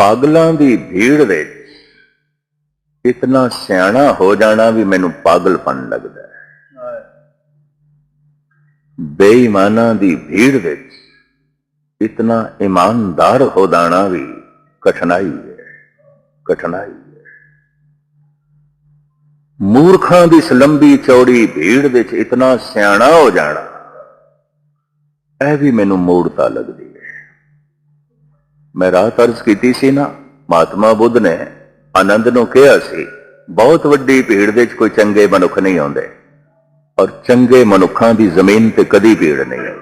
ਪਾਗਲਾਂ ਦੀ ਭੀੜ ਵਿੱਚ ਇਤਨਾ ਸਿਆਣਾ ਹੋ ਜਾਣਾ ਵੀ ਮੈਨੂੰ ਪਾਗਲਪਨ ਲੱਗਦਾ ਹੈ। ਬੇਈਮਾਨਾਂ ਦੀ ਭੀੜ ਵਿੱਚ ਇਤਨਾ ਇਮਾਨਦਾਰ ਹੋ ਜਾਣਾ ਵੀ ਕਠਿਨਾਈ ਹੈ ਕਠਿਨਾਈ ਹੈ। ਮੂਰਖਾਂ ਦੀ ਸਲੰਬੀ ਚੌੜੀ ਭੀੜ ਵਿੱਚ ਇਤਨਾ ਸਿਆਣਾ ਹੋ ਜਾਣਾ, ਇਹ ਵੀ ਮੈਨੂੰ ਮੂਰਤਾ ਲੱਗਦੀ ਹੈ। ਮੈਂ ਰਾਹ ਤਰਜ਼ ਕੀਤੀ ਸੀ ਨਾ, ਮਹਾਤਮਾ ਬੁੱਧ ਨੇ ਆਨੰਦ ਨੂੰ ਕਿਹਾ ਸੀ, ਬਹੁਤ ਵੱਡੀ ਭੀੜ ਵਿੱਚ ਕੋਈ ਚੰਗੇ ਮਨੁੱਖ ਨਹੀਂ ਆਉਂਦੇ, ਔਰ ਚੰਗੇ ਮਨੁੱਖਾਂ ਦੀ ਜ਼ਮੀਨ ਤੇ ਕਦੀ ਭੀੜ ਨਹੀਂ ਹੈ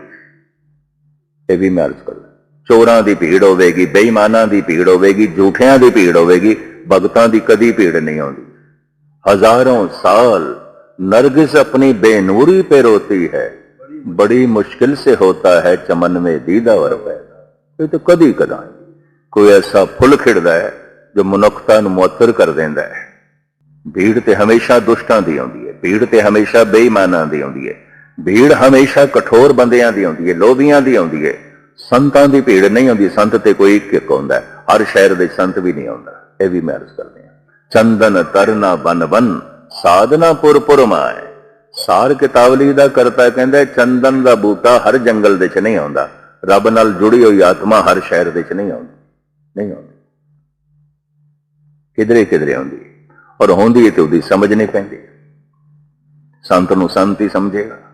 ਇਹ ਵੀ ਮੈਂ ਅਰਜ਼ ਕਰਦਾ, ਚੋਰਾਂ ਦੀ ਭੀੜ ਹੋਵੇਗੀ, ਬੇਈਮਾਨਾਂ ਦੀ ਭੀੜ ਹੋਵੇਗੀ, ਝੂਠਿਆਂ ਦੀ ਭੀੜ ਹੋਵੇਗੀ, ਭਗਤਾਂ ਦੀ ਕਦੀ ਭੀੜ ਨਹੀਂ ਆਉਂਦੀ। ਹਜ਼ਾਰਾਂ ਸਾਲ ਨਰਗਿਸ ਆਪਣੀ ਬੇਨੂਰੀ ਤੇ ਰੋਤੀ ਹੈ, ਬੜੀ ਮੁਸ਼ਕਿਲ ਸੇ ਹੋਤਾ ਹੈ ਚਮਨ ਮੇ ਦੀਦਾਵਰ ਪੈਦਾ ਇਹ ਤਾਂ ਕਦੀ ਕਦਾਈ। ਕੋਈ ਐਸਾ ਫੁੱਲ ਖਿੜਦਾ ਹੈ ਜੋ ਮਨੁੱਖਤਾ ਨੂੰ ਮੁਅੱਤਰ ਕਰ ਦਿੰਦਾ ਹੈ। ਭੀੜ ਤੇ ਹਮੇਸ਼ਾ ਦੁਸ਼ਟਾਂ ਦੀ ਆਉਂਦੀ ਹੈ। ਭੀੜ ਤੇ ਹਮੇਸ਼ਾ ਬੇਈਮਾਨਾਂ ਦੀ ਆਉਂਦੀ ਹੈ। ਭੀੜ ਹਮੇਸ਼ਾ ਕਠੋਰ ਬੰਦਿਆਂ ਦੀ ਆਉਂਦੀ ਹੈ, ਲੋਭੀਆਂ ਦੀ ਆਉਂਦੀ ਹੈ। ਸੰਤਾਂ ਦੀ ਭੀੜ ਨਹੀਂ ਆਉਂਦੀ ਸੰਤ ਤੇ ਕੋਈ ਇੱਕ ਇੱਕ ਆਉਂਦਾ ਹਰ ਸ਼ਹਿਰ ਦੇ ਸੰਤ ਵੀ ਨਹੀਂ ਆਉਂਦਾ। ਇਹ ਵੀ ਮੈਂ ਅਰਜ਼ ਕਰਦੇ ਹਾਂ। ਚੰਦਨ ਤਰਨਾ ਬਨ ਬਨ, ਸਾਧਨਾ ਪੁਰ ਪੁਰ ਮਾਏ। ਸਾਰ ਕਿਤਾਬਲੀ ਦਾ ਕਰਤਾ ਕਹਿੰਦਾ, ਚੰਦਨ ਦਾ ਬੂਟਾ ਹਰ ਜੰਗਲ ਦੇ ਚ ਨਹੀਂ ਆਉਂਦਾ। ਰੱਬ ਨਾਲ ਜੁੜੀ ਹੋਈ ਆਤਮਾ ਹਰ ਸ਼ਹਿਰ ਦੇ ਚ ਨਹੀਂ ਆਉਂਦੀ। ਨਹੀਂ ਆਉਂਦੀ। ਕਿਧਰੇ ਕਿਧਰੇ ਆਉਂਦੀ। ਔਰ ਹੁੰਦੀ ਹੈ ਤੇ ਉਹਦੀ ਸਮਝ ਨਹੀਂ ਪੈਂਦੀ। ਸੰਤ ਨੂੰ ਸੰਤ ਹੀ ਸਮਝੇਗਾ।